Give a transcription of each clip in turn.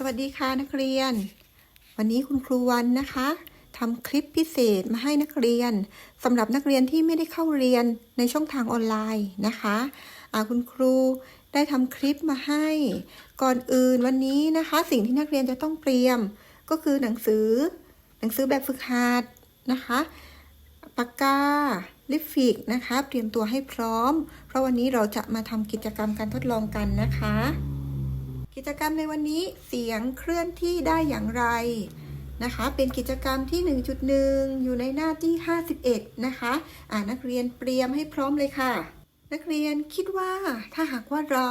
สวัสดีค่ะนักเรียน วันนี้คุณครูวันนะคะทำคลิปพิเศษมาให้นักเรียนสำหรับนักเรียนที่ไม่ได้เข้าเรียนในช่องทางออนไลน์นะคะคุณครูได้ทำคลิปมาให้ ก่อนอื่นวันนี้นะคะ สิ่งที่นักเรียนจะต้องเตรียมก็คือหนังสือ หนังสือแบบฝึกหัดนะคะปากกาลิฟิกนะคะ เตรียมตัวให้พร้อม เพราะวันนี้เราจะมาทำกิจกรรมการทดลองกันนะคะ กิจกรรมในวันนี้เสียงเคลื่อนที่ได้อย่างไรนะคะ เป็นกิจกรรมที่ 1.1 อยู่ในหน้าที่ 51 นะคะอ่านักเรียนเตรียมให้พร้อมเลยค่ะ นักเรียนคิดว่าถ้าหากว่าเรา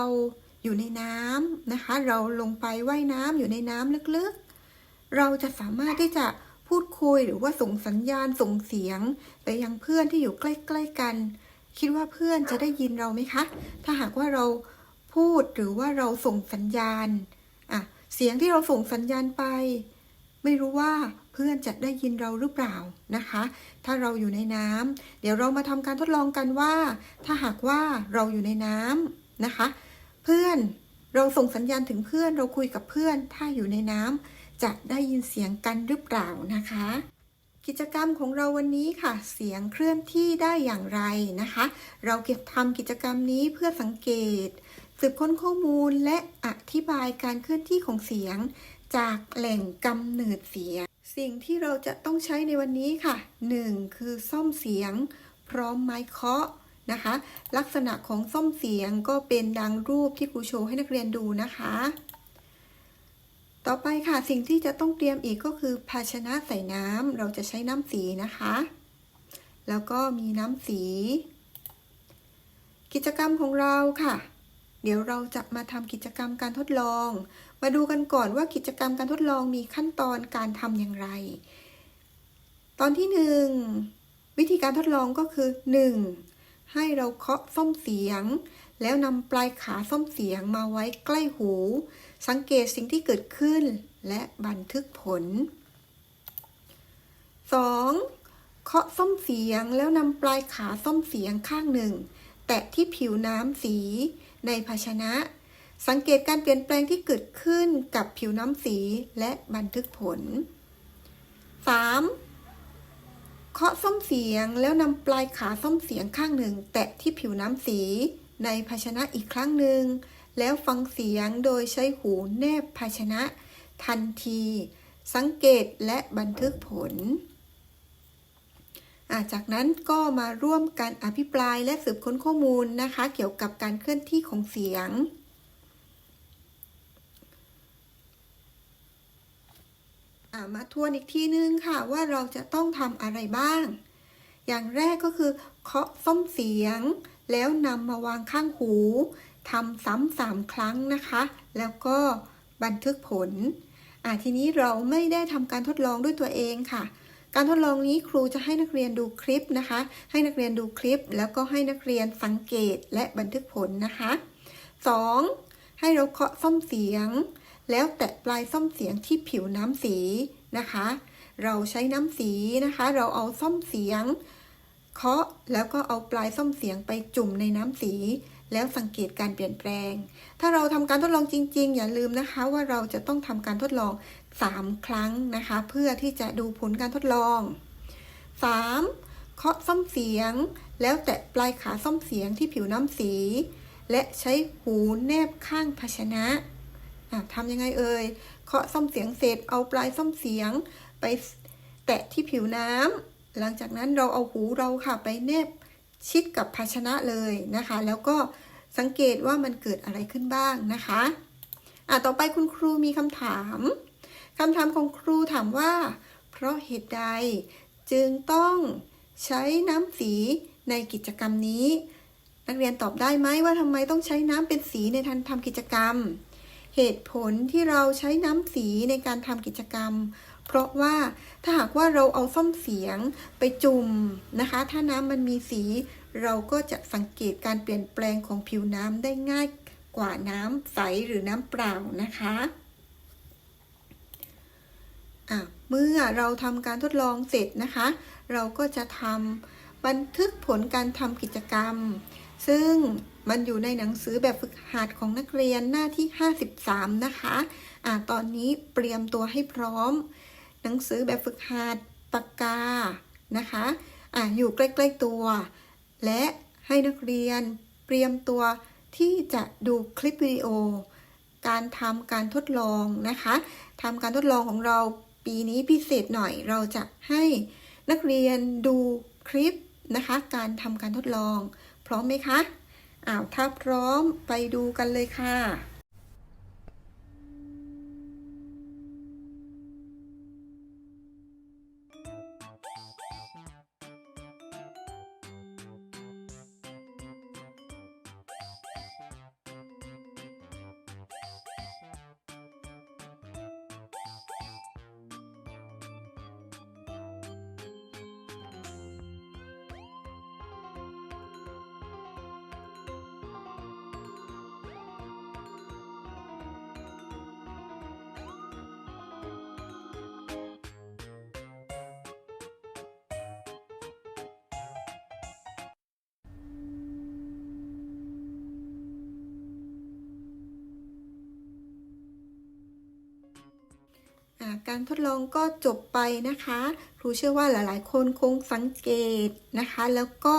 อยู่ในน้ำนะคะ เราลงไปว่ายน้ำอยู่ในน้ำลึกๆ เราจะสามารถที่จะพูดคุยหรือว่าส่งสัญญาณส่งเสียง ไปยังเพื่อนที่อยู่ใกล้ ๆ กัน คิดว่าเพื่อนจะได้ยินเราไหมคะ ถ้าหากว่าเรา พูดหรือว่าเราส่งสัญญาณอะเสียงที่เราส่งสัญญาณไป ไม่รู้ว่าเพื่อนจะได้ยินเราหรือเปล่านะคะ ถ้าเราอยู่ในน้ำเดี๋ยวเรามาทำการทดลองกันว่า ถ้าหากว่าเราอยู่ในน้ำนะคะ เพื่อนเราส่งสัญญาณถึงเพื่อนเราคุยกับเพื่อน ถ้าอยู่ในน้ำจะได้ยินเสียงกันหรือเปล่านะคะ กิจกรรมของเราวันนี้ค่ะ เสียงเคลื่อนที่ได้อย่างไรนะคะ เราเก็บทำกิจกรรมนี้เพื่อสังเกต สืบค้นข้อมูลและอธิบายการเคลื่อนที่ของเสียง จากแหล่งกำเนิดเสียง สิ่งที่เราจะต้องใช้ในวันนี้ค่ะ 1. คือซ่อมเสียง พร้อมไม้เคาะนะคะ ลักษณะของซ่อมเสียงก็เป็นดังรูปที่ครูโชว์ให้นักเรียนดูนะคะ ต่อไปค่ะสิ่งที่จะต้องเตรียมอีกก็คือ ภาชนะใส่น้ำเราจะใช้น้ำสีนะคะ แล้วก็มีน้ำสี กิจกรรมของเราค่ะ เดี๋ยวเราจะมาทำกิจกรรมการทดลอง มาดูกันก่อนว่ากิจกรรมการทดลองมีขั้นตอนการทำอย่างไร ตอนที่หนึ่งวิธีการทดลองก็คือ 1. ให้เราเคาะส้อมเสียง แล้วนำปลายขาส้อมเสียงมาไว้ใกล้หู สังเกตสิ่งที่เกิดขึ้น และบันทึกผล 2. เคาะส้อมเสียงแล้วนำปลายขาส้อมเสียงข้างหนึ่ง แตะที่ผิวน้ำสี ในภาชนะ สังเกตการเปลี่ยนแปลงที่เกิดขึ้นกับผิวน้ำสีและบันทึกผล 3. เคาะส้อมเสียงแล้วนำปลายขาส้อมเสียงข้างหนึ่ง แตะที่ผิวน้ำสีในภาชนะอีกครั้งหนึ่ง แล้วฟังเสียงโดยใช้หูแนบภาชนะ ทันที สังเกตและบันทึกผล จากนั้นก็มาร่วมกันอภิปรายและสืบค้นข้อมูลนะคะ เกี่ยวกับการเคลื่อนที่ของเสียง มาทวนอีกทีนึงค่ะว่าเราจะต้องทำอะไรบ้าง อย่างแรกก็คือเคาะส้มเสียง แล้วนำมาวางข้างหูทำซ้ำสามครั้งนะคะ แล้วก็บันทึกผลทีนี้เราไม่ได้ทำการทดลองด้วยตัวเองค่ะ การทดลองนี้ครูจะให้นักเรียนดูคลิปนะคะ ให้นักเรียนดูคลิป แล้วก็ให้นักเรียนสังเกตและบันทึกผลนะคะ 2. ให้เราเคาะส้มเสียง แล้วแตะปลายส้มเสียงที่ผิวน้ำสีนะคะ เราใช้น้ำสีนะคะ เราเอาส้มเสียง เคาะแล้วก็เอาปลายส้มเสียงไปจุ่มในน้ำสีแล้วสังเกตการเปลี่ยนแปลง ถ้าเราทำการทดลองจริง ๆ อย่าลืมนะคะว่าเราจะต้องทำการทดลอง 3 ครั้งนะคะ เพื่อที่จะดูผลการทดลอง 3. เคาะส้มเสียง แล้วแตะปลายขาส้มเสียงที่ผิวน้ำสี และใช้หูแนบข้างภาชนะทำยังไงเอ่ย เคาะส้มเสียงเสร็จเอาปลายส้มเสียงไปแตะที่ผิวน้ำหลังจากนั้นเราเอาหูเราค่ะไปแนบชิดกับภาชนะเลยนะคะ แล้วก็สังเกตว่ามันเกิดอะไรขึ้นบ้างนะคะ อะ ต่อไปคุณครูมีคำถาม คำถามของครูถามว่า เพราะเหตุใดจึงต้องใช้น้ำสีในกิจกรรมนี้ นักเรียนตอบได้ไหมว่าทำไมต้องใช้น้ำเป็นสีในทางทำกิจกรรม เหตุผลที่เราใช้น้ำสีในการทำกิจกรรม เพราะว่าถ้าหากว่าเราเอาส้มเสียงไปจุ่มนะคะ ถ้าน้ำมันมีสี เราก็จะสังเกตการเปลี่ยนแปลงของผิวน้ำได้ง่ายกว่าน้ำใสหรือน้ำเปล่านะคะะ เมื่อเราทำการทดลองเสร็จนะคะ เราก็จะทำบันทึกผลการทำกิจกรรม ซึ่งมันอยู่ในหนังสือแบบฝึกหัดของนักเรียนหน้าที่ 53 นะคะอ่าตอนนี้เตรียมตัวให้พร้อม หนังสือแบบฝึกหัดปากกานะคะอ่าอยู่ใกล้ๆตัว และให้นักเรียนเตรียมตัวที่จะดูคลิปวิดีโอ การทำการทดลองนะคะทำการทดลองของเรา ปีนี้พิเศษหน่อยเราจะให้นักเรียนดูคลิปนะคะ การทำการทดลอง พร้อมไหมคะอ้าวถ้าพร้อมไปดูกันเลยค่ะ การทดลองก็จบไปนะคะ ครูเชื่อว่าหลายๆ คนคงสังเกตนะคะ แล้วก็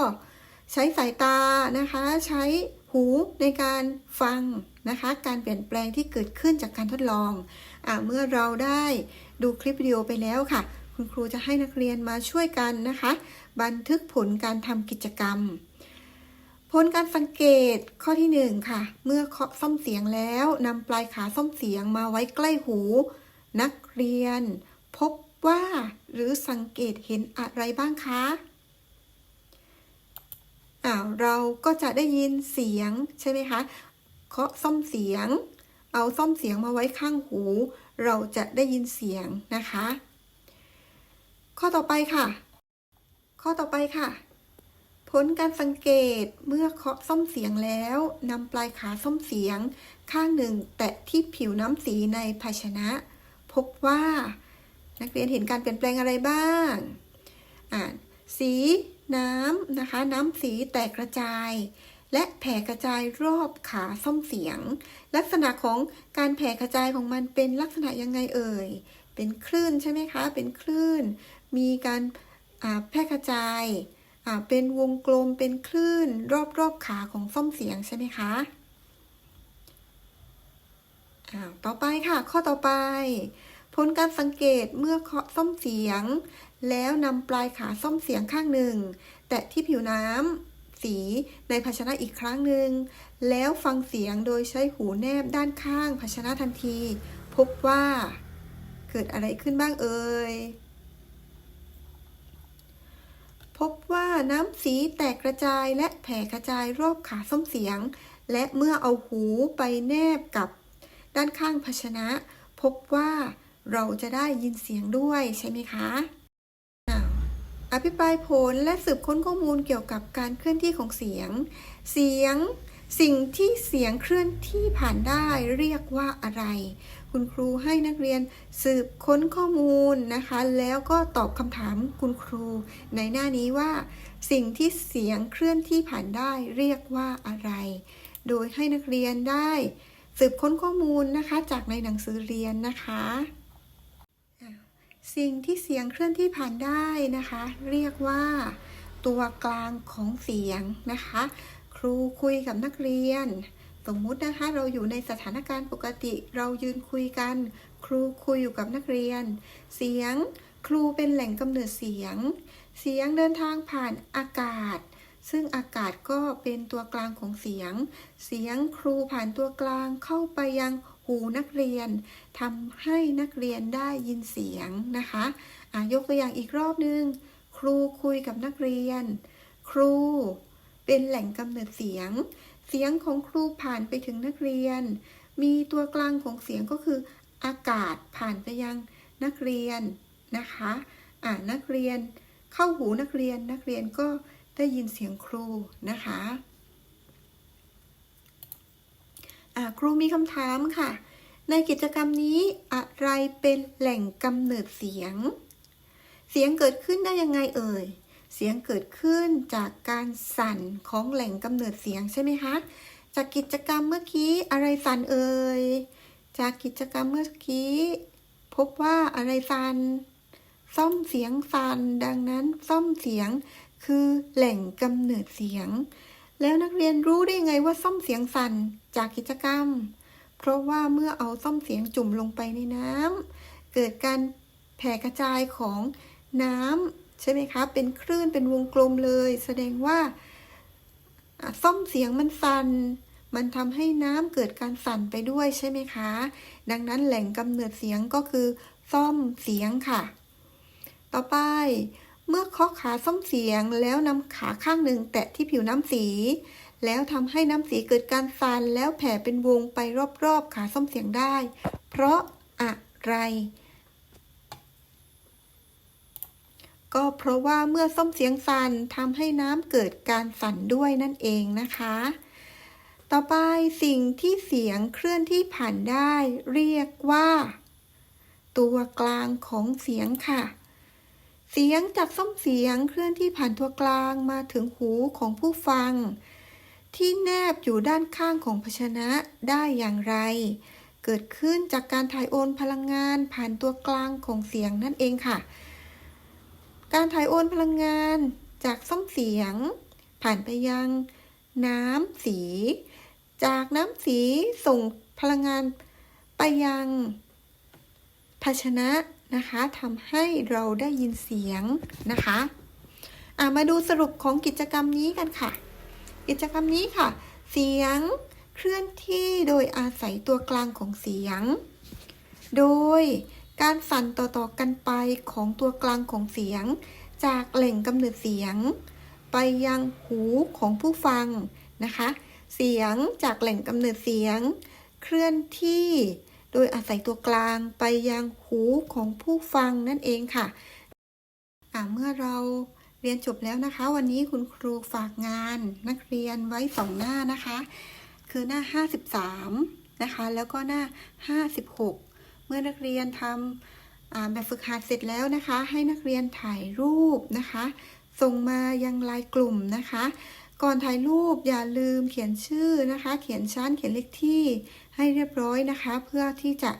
ใช้สายตานะคะ ใช้หูในการฟังนะคะ การเปลี่ยนแปลงที่เกิดขึ้นจากการทดลองอเมื่อเราได้ดูคลิปวิดีโอไปแล้วค่ะ คุณครูจะให้นักเรียนมาช่วยกันนะคะ บันทึกผลการทำกิจกรรมผลการสังเกตข้อที่ 1 ค่ะ เมื่อเคาะซ่อมเสียงแล้วนำปลายขาซ่อมเสียงมาไว้ใกล้หู นักเรียน พบว่าหรือสังเกตเห็นอะไรบ้างคะอ้าวเราก็จะได้ยินเสียงใช่ไหมคะเคาะซ่อมเสียง เอาซ่อมเสียงมาไว้ข้างหู เราจะได้ยินเสียงนะคะ ข้อต่อไปค่ะ ข้อต่อไปค่ะ ผลการสังเกตเมื่อเคาะซ่อมเสียงแล้วนำปลายขาซ่อมเสียง ข้างหนึ่งแตะที่ผิวน้ำสีในภาชนะ บว่า นักเรียนเห็นการเปลี่ยนแปลงอะไรบ้างอ่าสีน้ำนะคะ น้ำสีแตกกระจาย และแผ่กระจายรอบขาซ่อมเสียง ลักษณะของการแผ่กระจายของมันเป็นลักษณะยังไงเอ่ย เป็นคลื่นใช่ไหมคะ เป็นคลื่น มีการแพร่กระจายอ่าเป็นวงกลมเป็นคลื่น รอบๆขาของซ่อมเสียงใช่ไหมคะอ้าวต่อไปค่ะ ข้อต่อไป ผลการสังเกตเมื่อเคาะซ่อมเสียง แล้วนำปลายขาซ่อมเสียงข้างหนึ่ง แตะที่ผิวน้ำสีในภาชนะอีกครั้งหนึ่ง แล้วฟังเสียงโดยใช้หูแนบด้านข้างภาชนะทันที พบว่า เกิดอะไรขึ้นบ้างเอ่ยพบว่าน้ำสีแตกกระจายและแผ่กระจายรอบขาส้มเสียง และเมื่อเอาหูไปแนบกับด้านข้างภาชนะ พบว่า เราจะได้ยินเสียงด้วยใช่ไหมคะอ้าวอภิปรายผลและสืบค้นข้อมูลเกี่ยวกับการเคลื่อนที่ของเสียง เสียงสิ่งที่เสียงเคลื่อนที่ผ่านได้เรียกว่าอะไร คุณครูให้นักเรียนสืบค้นข้อมูลนะคะ แล้วก็ตอบคำถามคุณครูในหน้านี้ว่า สิ่งที่เสียงเคลื่อนที่ผ่านได้เรียกว่าอะไร โดยให้นักเรียนได้ สืบค้นข้อมูลนะคะจากในหนังสือเรียนนะคะ สิ่งที่เสียงเคลื่อนที่ผ่านได้นะคะ เรียกว่าตัวกลางของเสียงนะคะ ครูคุยกับนักเรียน สมมุตินะคะเราอยู่ในสถานการณ์ปกติ เรายืนคุยกัน ครูคุยอยู่กับนักเรียน เสียงครูเป็นแหล่งกำเนิดเสียง เสียงเดินทางผ่านอากาศ ซึ่งอากาศก็เป็นตัวกลางของเสียง เสียงครูผ่านตัวกลางเข้าไปยัง หูนักเรียนทำให้นักเรียนได้ยินเสียงนะคะอะยกตัวอย่างอีกรอบนึง ครูคุยกับนักเรียน ครูเป็นแหล่งกำเนิดเสียง เสียงของครูผ่านไปถึงนักเรียน มีตัวกลางของเสียงก็คือ อากาศผ่านไปยังนักเรียนนะคะอ่านักเรียนเข้าหูนักเรียนนักเรียนก็ได้ยินเสียงครูนะคะอ่า ครูมีคำถามค่ะ ในกิจกรรมนี้อะไรเป็นแหล่งกำเนิดเสียง เสียงเกิดขึ้นได้ยังไงเอ่ย เสียงเกิดขึ้นจากการสั่นของแหล่งกำเนิดเสียงใช่ไหมคะ จากกิจกรรมเมื่อกี้อะไรสั่นเอ่ย จากกิจกรรมเมื่อกี้ พบว่าอะไรสั่นซ่อมเสียงสั่นดังนั้นซ่อมเสียงคือแหล่งกำเนิดเสียง แล้วนักเรียนรู้ได้ไงว่าซ่อมเสียงสั่น จากกิจกรรม เพราะว่าเมื่อเอาซ่อมเสียงจุ่มลงไปในน้ำเกิดการแผ่กระจายของน้ำใช่ไหมคะ เป็นคลื่นเป็นวงกลมเลย แสดงว่าซ่อมเสียงมันสั่นมันทำให้น้ำเกิดการสั่นไปด้วยใช่ไหมคะ ดังนั้นแหล่งกำเนิดเสียงก็คือซ่อมเสียงค่ะ ต่อไป เมื่อเคาะขาซ่อมเสียงแล้วนำขาข้างหนึ่งแตะที่ผิวน้ำสี แล้วทำให้น้ำสีเกิดการสั่นแล้วแผ่เป็นวงไปรอบๆขาซ่อมเสียงได้ เพราะอะไร ก็เพราะว่าเมื่อซ่อมเสียงสั่นทำให้น้ำเกิดการสั่นด้วยนั่นเองนะคะ ต่อไปสิ่งที่เสียงเคลื่อนที่ผ่านได้ เรียกว่า ตัวกลางของเสียงค่ะเสียงจากส้มเสียงเคลื่อนที่ผ่านตัวกลางมาถึงหูของผู้ฟัง ที่แนบอยู่ด้านข้างของภาชนะได้อย่างไร เกิดขึ้นจากการถ่ายโอนพลังงานผ่านตัวกลางของเสียงนั่นเองค่ะ การถ่ายโอนพลังงานจากส้มเสียง ผ่านไปยังน้ำสี จากน้ำสีส่งพลังงานไปยัง ภาชนะนะคะทำให้เราได้ยินเสียงนะคะอะมาดูสรุปของกิจกรรมนี้กันค่ะ กิจกรรมนี้ค่ะ เสียงเคลื่อนที่โดยอาศัยตัวกลางของเสียง โดยการสั่นต่อๆกันไปของตัวกลางของเสียง จากแหล่งกำเนิดเสียง ไปยังหูของผู้ฟังนะคะ เสียงจากแหล่งกำเนิดเสียง เคลื่อนที่ โดยอาศัยตัวกลางไปยังหูของผู้ฟังนั่นเองค่ะอ่าเมื่อเรา เรียนจบแล้วนะคะ วันนี้คุณครูฝากงานนักเรียนไว้สองหน้านะคะ คือหน้า 53 นะคะ แล้วก็หน้า 56 เมื่อนักเรียนทำแบบฝึกหัดเสร็จแล้วนะคะ ให้นักเรียนถ่ายรูปนะคะ ส่งมายังไลน์กลุ่มนะคะ ก่อนถ่ายรูปอย่าลืมเขียนชื่อนะคะ เขียนชั้นเขียนเลขที่ให้เรียบร้อยนะคะ เพื่อที่จะ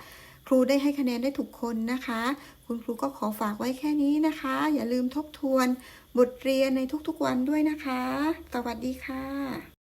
ครูได้ให้คะแนนได้ถูกคนนะคะ คุณครูก็ขอฝากไว้แค่นี้นะคะ อย่าลืมทบทวน บทเรียนในทุกๆวันด้วยนะคะ สวัสดีค่ะ